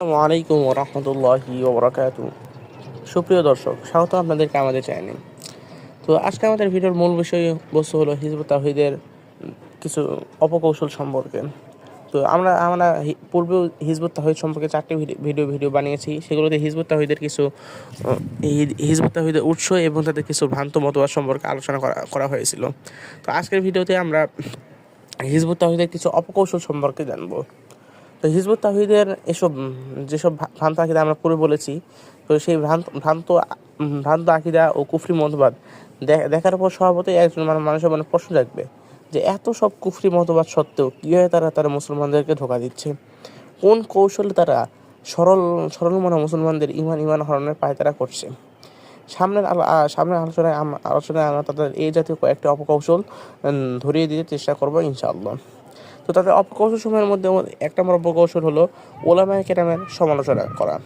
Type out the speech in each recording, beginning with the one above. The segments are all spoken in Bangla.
আসসালামু আলাইকুম রহমতুল্লাহি ওবরাকাত সুপ্রিয় দর্শক, স্বাগত আপনাদেরকে আমাদের চ্যানেলে তো আজকে আমাদের ভিডিওর মূল বিষয় বস্তু হলো হিজবুত তাহিদের কিছু অপকৌশল সম্পর্কে। তো আমরা আমরা পূর্বেও হিজবুত তাহিদ সম্পর্কে চারটি ভিডি- ভিডিও ভিডিও বানিয়েছি। সেগুলোতে হিজবুত তাহিদের কিছু হিজবুত তাহিদের উৎস এবং তাদের কিছু ভ্রান্ত মতবাদ সম্পর্কে আলোচনা করা করা হয়েছিল। তো আজকের ভিডিওতে আমরা হিজবুত তাহিদের কিছু অপকৌশল সম্পর্কে জানব। তো হিজবুত তাহিদের এসব যেসব ভ্রান্ত আকিদা আমরা পূর্বে বলেছি, তো সেই ভ্রান্ত ভ্রান্ত ভ্রান্ত আকিদা ও কুফরি মতবাদ দেখার পর স্বভাবতই একজন মানু- মানুষের মনে প্রশ্ন জাগবে যে এত সব কুফরি মতবাদ সত্ত্বেও কীভাবে তারা তারা মুসলমানদেরকে ধোকা দিচ্ছে? কোন কৌশলে তারা সরল সরল মনা মুসলমানদের ইমান ইমান হরণের পায় তারা করছে? সামনের সামনের আলোচনায় আলোচনায় আমরা তাদের এই জাতীয় কয়েকটি অপকৌশল ধরিয়ে দিতে চেষ্টা করব ইনশাআল্লাহ। তো তাদের অপকৌশল সময়ের মধ্যে একটা এক নম্বর অপকৌশল হলো ওলামায় কেরামের সমালোচনা করা।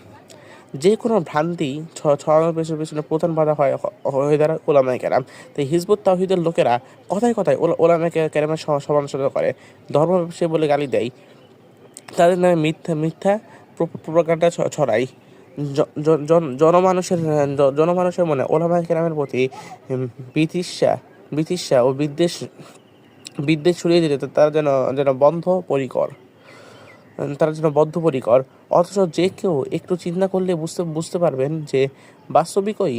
যে কোনো ভ্রান্তি ছড়ানোর পেছনে পেছনে প্রধান বাধা হয় হয়ে দাঁড়ায় ওলামায় কেরাম তাই হিজবুত তাহিদের লোকেরা কথায় কথায় ওলা- ওলামায় কেরামের সমালোচনা করে। ধর্ম সে বলে গালি দেয়। তাদের নামে মিথ্যা মিথ্যা প্রকারটা ছড়ায় জনমানুষের জনমানুষের মনে ওলামায় কেরামের প্রতি উম, বিতৃষ্ণা বিতৃষ্ণা ও বিদ্বেষ বিদ্বেষ ছড়িয়ে দিতে তারা যেন যেন বন্ধ পরিকর। তারা যেন বদ্ধপরিকর অথচ যে কেউ একটু চিন্তা করলে বুঝতে বুঝতে পারবেন যে বাস্তবিকই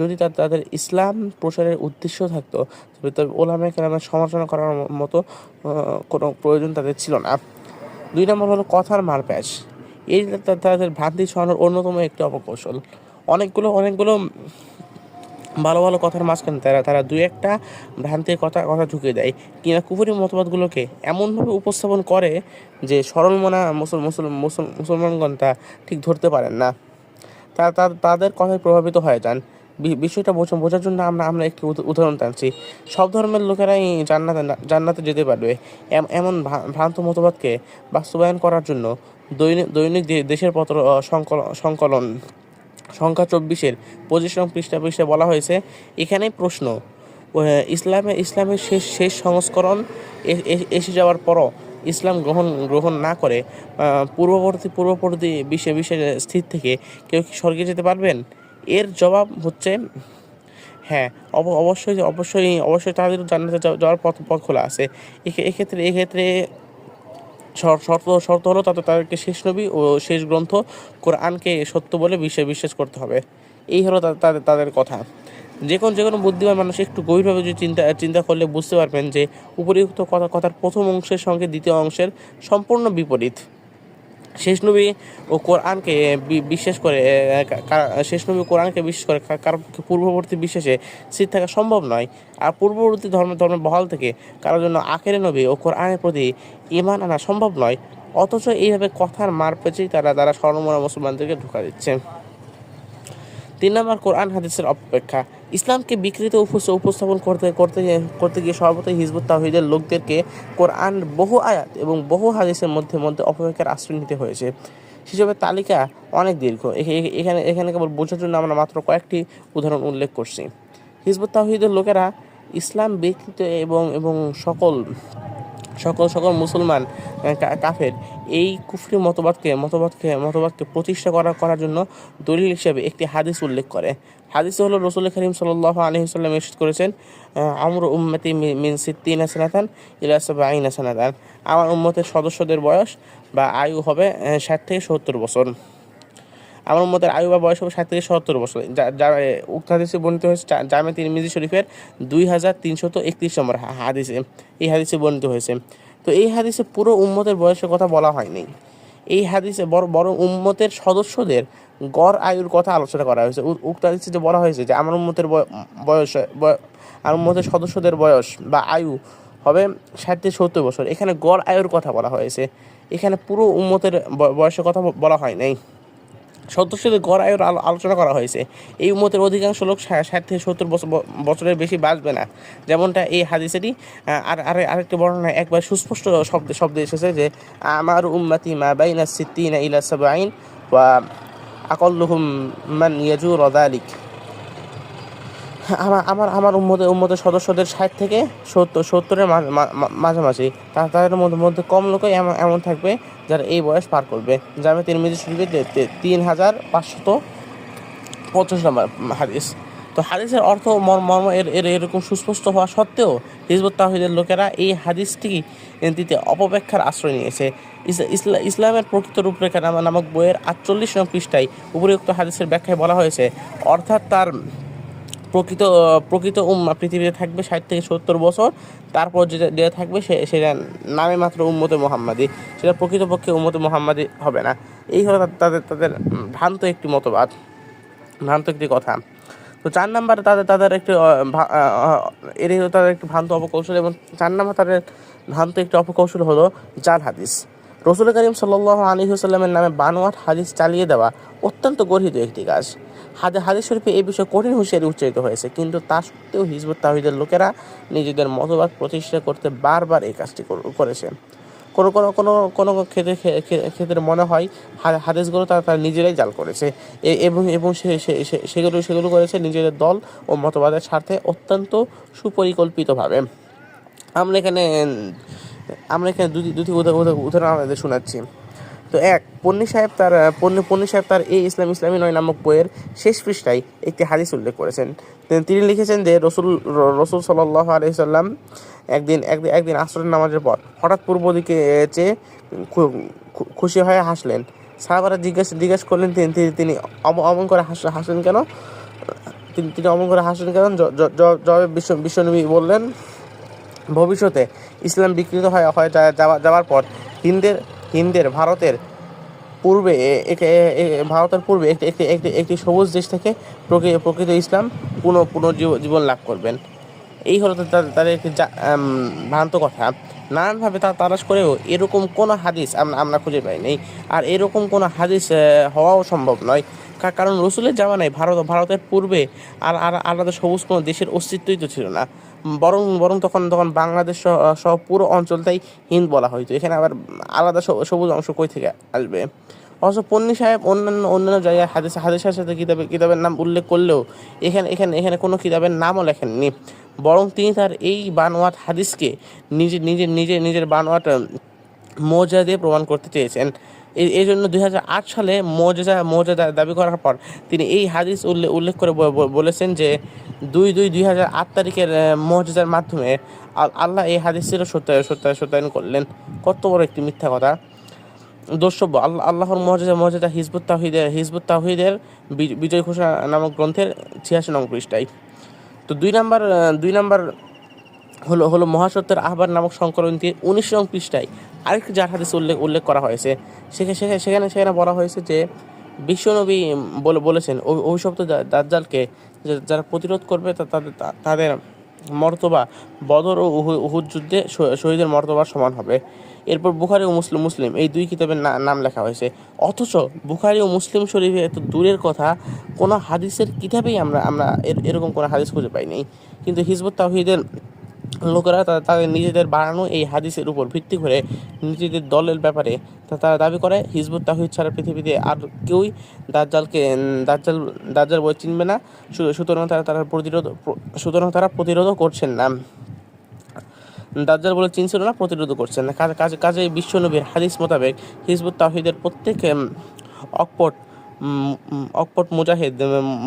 যদি তা তাদের ইসলাম প্রসারের উদ্দেশ্য থাকতো, তবে তবে ওলামে কেরামের সমালোচনা করার মতো কোনো প্রয়োজন তাদের ছিল না। দুই নম্বর হলো কথার মারপ্যাচ। এই তাদের ভ্রান্তি ছড়ানোর অন্যতম একটি অপকৌশল। অনেকগুলো অনেকগুলো ভালো ভালো কথার মাঝখানে তারা তারা দুই একটা ভ্রান্তির কথা কথা ঢুকে দেয়। কিনা কুফুরি মতবাদগুলোকে এমনভাবে উপস্থাপন করে যে সরল মনা মুসল মুসল, মুসল- মুসলমানগণ তা ঠিক ধরতে পারেন না। তা তাদের কথায় প্রভাবিত হয়ে যান বিষয়টা বোঝা, বোঝার জন্য আমরা আমরা একটি উদ- উদাহরণ টানছি। সব ধর্মের লোকেরাই জান্নাতে জান্নাতে যেতে পারবে। এমন ভ্রান্ত মতবাদকে বাস্তবায়ন করার জন্য দৈনিক দৈনিক দে- দেশের পত্র সংকলন সংকলন সংখ্যা চব্বিশের পঁচিশ নং পৃষ্ঠা পৃষ্ঠায় বলা হয়েছে। এখানেই প্রশ্ন ইসলামে, ইসলামের শেষ শেষ সংস্করণ এসে যাওয়ার পরও ইসলাম গ্রহণ গ্রহণ না করে পূর্ববর্তী পূর্ববর্তী বিশ্বে বিশ্বের স্থির থেকে কেউ কি স্বর্গে যেতে পারবেন? এর জবাব হচ্ছে হ্যাঁ অব- অবশ্যই অবশ্যই অবশ্যই তাদের জান্নাতে যাওয়া- যাওয়ার পথ পথ খোলা আছে। এক্ষেত্রে এক্ষেত্রে শর্ত শর্ত হলো তাতে তাদেরকে শেষ নবী ও শেষ গ্রন্থ কোরআনকে সত্য বলে বিশ্বাস বিশ্বাস করতে হবে। এই হলো তাদের তাদের কথা। যে কোনো যে কোনো বুদ্ধিমান মানুষ একটু গভীরভাবে যদি চিন্তা চিন্তা করলে বুঝতে পারবেন যে উপরিউক্ত কথা কথার প্রথম অংশের সঙ্গে দ্বিতীয় অংশের সম্পূর্ণ বিপরীত। শেষ নবী ও কোরআনকে বিশ্বাস করে শেষ নবী কোরআনকে বিশ্বাস করে কা- কারও পক্ষে পূর্ববর্তী বিশ্বাসে স্থির থাকা সম্ভব নয়। আর পূর্ববর্তী ধর্ম, ধর্মের বহাল থেকে কারোর জন্য আখেরে নবী ও কোরআনের প্রতি ইমান আনা সম্ভব নয়। অথচ এইভাবে কথার মার পেঁচেই তারা তারা স্বর্ণমরা মুসলমানদেরকে ঢোকা দিচ্ছে। তিন নম্বর কোরআন হাদিসের অপেক্ষা। ইসলামকে বিকৃত উপস- উপস্থাপন করতে করতে করতে গিয়ে সর্বতই হিজবুত তাহিদের লোকদেরকে কোরআন বহু আয়াত এবং বহু হাদিসের মধ্যে মধ্যে অপেক্ষার আশ্রয় নিতে হয়েছে। সেসবের তালিকা অনেক দীর্ঘ। এখানে এখানে কেবল বোঝার জন্য আমরা মাত্র কয়েকটি উদাহরণ উল্লেখ করছি। হিজবুত তাহিদের লোকেরা ইসলাম বিকৃত এবং এবং সকল সকল সকল মুসলমান কাফের এই কুফরি মতবাদকে মতবাদকে মতবাদকে প্রতিষ্ঠা করা করার জন্য দলিল হিসেবে একটি হাদিস উল্লেখ করে। হাদিস হলো রসুল করিম সাল্লাহ আলহিসাল্লাম ইরশাদ করেছেন আমর উম্মতি মিন সিদ্দিন সানাতান ইলা সাবাইন সানাতান। আমার উম্মতের সদস্যদের বয়স বা আয়ু হবে ষাট থেকে সত্তর বছর। আমার মতের আয়ু বা বয়স হবে ষাট থেকে সত্তর বছর। উক্ত হাদিসে বর্ণিত হয়েছে জামে তিরমিজি শরীফের দুই হাজার তিনশত একত্রিশ নম্বর হাদিসে। এই হাদিসে বর্ণিত হয়েছে। তো এই হাদিসে পুরো উম্মতের বয়সের কথা বলা হয়নি। এই হাদিসে বড় বড় উম্মতের সদস্যদের গড় আয়ুর কথা আলোচনা করা হয়েছে। উক্ত হাদিসে যে বলা হয়েছে যে, আমার উম্মতের বয়- বয়স আর উম্মতের সদস্যদের বয়স বা আয়ু হবে ষাট থেকে সত্তর বছর। এখানে গড় আয়ুর কথা বলা হয়েছে। এখানে পুরো উম্মতের বয়সের কথা বলা হয় নাই। সদস্যদের গড় আয়ের আলোচনা করা হয়েছে। এই উম্মতের অধিকাংশ লোক ষাট থেকে সত্তর বছর বছরের বেশি বাঁচবে না। যেমনটা এই হাদিসেটি আর আর আরেকটি বর্ণনা একবার সুস্পষ্ট শব্দ শব্দে এসেছে যে, আমার উম্মাতি মা বাইনা সিদ্দিনা ইলা সাবাইন বা আকল্লুহুম মান ইয়াজুর দালিক। আমার আমার আমার উম্মতের উম্মতের সদস্যদের ষাট থেকে সত্তর, সত্তরের মাঝামাঝি। তাদের মধ্যে মধ্যে কম লোকই এমন এমন থাকবে যারা এই বয়স পার করবে। জামে তিরমিজি শরীফে তে- তে- তিন হাজার পাঁচশত পঞ্চাশ নম্বর হাদিস। তো হাদিসের অর্থ মর্ম এর এর, এরকম সুস্পষ্ট হওয়া সত্ত্বেও হিজবুত তাহিদের লোকেরা এই হাদিসটি দিতে অপব্যাখ্যার আশ্রয় নিয়েছে। ইস- ইসলা- ইসলামের প্রকৃত রূপরেখা নামা, নামক বইয়ের আটচল্লিশ নং পৃষ্ঠায় উপরিউক্ত হাদিসের ব্যাখ্যায় বলা হয়েছে, অর্থাৎ তার প্রকৃত প্রকৃত উম্মা পৃথিবীতে থাকবে ষাট থেকে সত্তর বছর। তারপর যেটা যেটা থাকবে সে, সেটা নামে মাত্র উম্মতে মোহাম্মদী। সেটা প্রকৃতপক্ষে উম্মতে মোহাম্মদী হবে না। এই হলো তাদের তাদের ভ্রান্ত একটি মতবাদ, ভ্রান্ত একটি কথা। তো চার নাম্বার তাদের তাদের একটি এরই হলো তাদের একটি ভ্রান্ত অপকৌশল এবং চার নাম্বার তাদের ভ্রান্ত একটি অপকৌশল হলো জাল হাদিস। রসুল করিম সাল্লাহ আলী হুসাল্লামের নামে বানোয়াট হাদিস চালিয়ে দেওয়া অত্যন্ত গর্হিত একটি কাজ। হাদে হাদিস শরীফে এই বিষয়ে কঠিন হুঁশিয়ারি উচ্চারিত হয়েছে, কিন্তু তা সত্ত্বেও হিজবুত তাহিদের লোকেরা নিজেদের মতবাদ প্রতিষ্ঠা করতে বারবার এই কাজটি করেছে। কোনো কোনো কোনো কোনো ক্ষেত্রে ক্ষে- ক্ষে- ক্ষেত্রে মনে হয় হা- হাদিসগুলো তারা তারা নিজেরাই জাল করেছে। এবং এবং সেগুলো সেগুলো করেছে নিজেদের দল ও মতবাদের স্বার্থে অত্যন্ত সুপরিকল্পিতভাবে। আমরা এখানে আমরা এখানে দুটি দুটি উদাহরণ আমাদের শোনাচ্ছি। তো এক, পন্নী সাহেব তার, পন্নী পন্নী সাহেব তার এই ইসলাম ইসলামী নয় নামক বইয়ের শেষ পৃষ্ঠায় একটি হাদিস উল্লেখ করেছেন। তিনি- লিখেছেন যে রসুল রসুল সাল্লাহ আলহিসাল্লাম একদিন একদিন একদিন আসরের নামাজের পর হঠাৎ পূর্ব দিকে চেয়ে খুশি হয়ে হাসলেন। সাহাবারা জিজ্ঞেস জিজ্ঞেস করলেন, তিনি, তিনি- তিনি অম- অমন করে হাস হাসলেন কেন? তিনি তিনি অমন করে হাসলেন কেন? জবাবে বিশ্ব বিশ্বনবী বললেন ভবিষ্যতে ইসলাম বিকৃত হয়, হয়ে যাওয়ার পর হিন্দের হিন্দের, ভারতের পূর্বে ভারতের পূর্বে একটি একটি একটি একটি সবুজ দেশ থেকে প্রকৃত ইসলাম পুনঃ পুনর্জীব- জীবন লাভ করবেন। এই হলো তাদের একটি ভ্রান্ত কথা। নানানভাবে তা তালাশ করেও এরকম কোনো হাদিস আমরা আমরা খুঁজে পাইনি। আর এরকম কোনো হাদিস হওয়াও সম্ভব নয়। কারণ রসুলের জামানায় ভারত ভারতের পূর্বে আর আর আলাদা সবুজ কোনো দেশের অস্তিত্বই তো ছিল না। বরং বরং তখন তখন বাংলাদেশ সহ পুরো অঞ্চলটাই হিন্দ বলা হয়তো এখানে আবার আলাদা সবুজ অংশ কই থেকে আসবে? অবশ্য পন্নী সাহেব অন্যান্য অন্যান্য জায়গায় হাদিস, হাদিসের সাথে কিতাবে, কিতাবের নাম উল্লেখ করলেও এখানে এখানে এখানে কোনো কিতাবের নামও লেখেননি। বরং তিনি তার এই বানোয়াট হাদিসকে নিজে নিজে নিজে, নিজের বানোয়াট মৌজা দিয়ে প্রমাণ করতে চেয়েছেন। এই জন্য দুই হাজার আট সালে মৌজা মৌজা দাবি করার পর তিনি এই হাদিস উল্লেখ উল্লেখ করে বলেছেন যে দুই দুই দুই হাজার আট তারিখের মৌজার মাধ্যমে আল্লাহ এই হাদিসের সত্য সত্য সত্যায়ন করলেন। কত বড় একটি মিথ্যা কথা। দর্শব্য আল্লাহ আল্লাহর মর্যাদা মর্যাদা হিজবুত তাহিদের হিজবুত তাহিদের বিজয় ঘোষণা নামক গ্রন্থের ছিয়াশি নং পৃষ্ঠায়। তো দুই নাম্বার দুই নাম্বার হলো হলো মহাসত্যের আহ্বান নামক সংকলনটি উনিশ নং পৃষ্ঠায় আরেকটি যার হাদিস উল্লেখ উল্লেখ করা হয়েছে। সেখানে সেখানে সেখানে বলা হয়েছে যে, বিশ্বনবী বলে, বলেছেন, অভিশপ্ত দাজ্জালকে যারা প্রতিরোধ করবে তাদের মর্তবা বদর ও উহুদ যুদ্ধে শহীদের মর্তবার সমান হবে। এরপর বুখারি ও মুসলিম মুসলিম এই দুই কিতাবের নাম লেখা হয়েছে। অথচ বুখারি ও মুসলিম শরীফে এত দূরের কথা, কোনো হাদিসের কিতাবেই আমরা আমরা এর- এরকম কোনো হাদিস খুঁজে পাইনি। কিন্তু হিজবুত তাহিদের লোকেরা তাদের নিজেদের বাড়ানো এই হাদিসের উপর ভিত্তি করে নিজেদের দলের ব্যাপারে তারা দাবি করে, হিজবুত তাহিদ ছাড়া পৃথিবীতে আর কেউই দাজ্জালকে দাজ্জাল দাজ্জাল বই চিনবে না। সুতরাং তারা তারা প্রতিরোধ সুতরাং তারা প্রতিরোধও করছেন না। দাজ্জাল বলে চিনছিল না প্রতিরোধ করছেন না। কাজে কাজে বিশ্বনবীর হাদিস মোতাবেক হিজবুত তাহিদের প্রত্যেক অকপট অকপট মুজাহিদ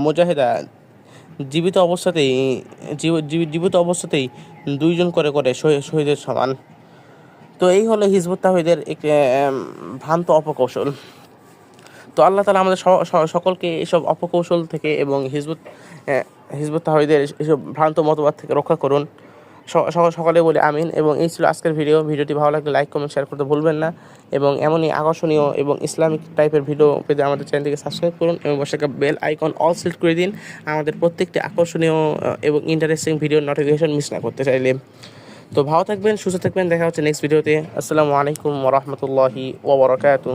মুজাহিদা জীবিত অবস্থাতেই, জীব- জীব- জীবিত অবস্থাতেই দুইজন করে করে শহীদ শহীদের সমান। তো এই হলো হিজবুত তাহিদের এক ভ্রান্ত অপকৌশল। তো আল্লাহ তালা আমাদের সকলকে এসব অপকৌশল থেকে এবং হিজবুত হিজবুত তাহিদের এসব ভ্রান্ত মতবাদ থেকে রক্ষা করুন। সকলে বলে আমিন এবং এই ছিল আজকের ভিডিও। ভিডিওটি ভালো লাগলে লাইক কমেন্ট শেয়ার করতে ভুলবেন না। এবং এমনই আকর্ষণীয় এবং ইসলামিক টাইপের ভিডিও পেতে আমাদের চ্যানেলটিকে সাবস্ক্রাইব করুন এবং বসে বেল আইকন অল সিলেক্ট করে দিন। আমাদের প্রত্যেকটি আকর্ষণীয় এবং ইন্টারেস্টিং ভিডিও নোটিফিকেশন মিস না করতে চাইলে। তো ভালো থাকবেন, সুস্থ থাকবেন। দেখা হচ্ছে নেক্সট ভিডিওতে আসসালামু আলাইকুম ওরহমতুল্লাহি ওবরাকাতু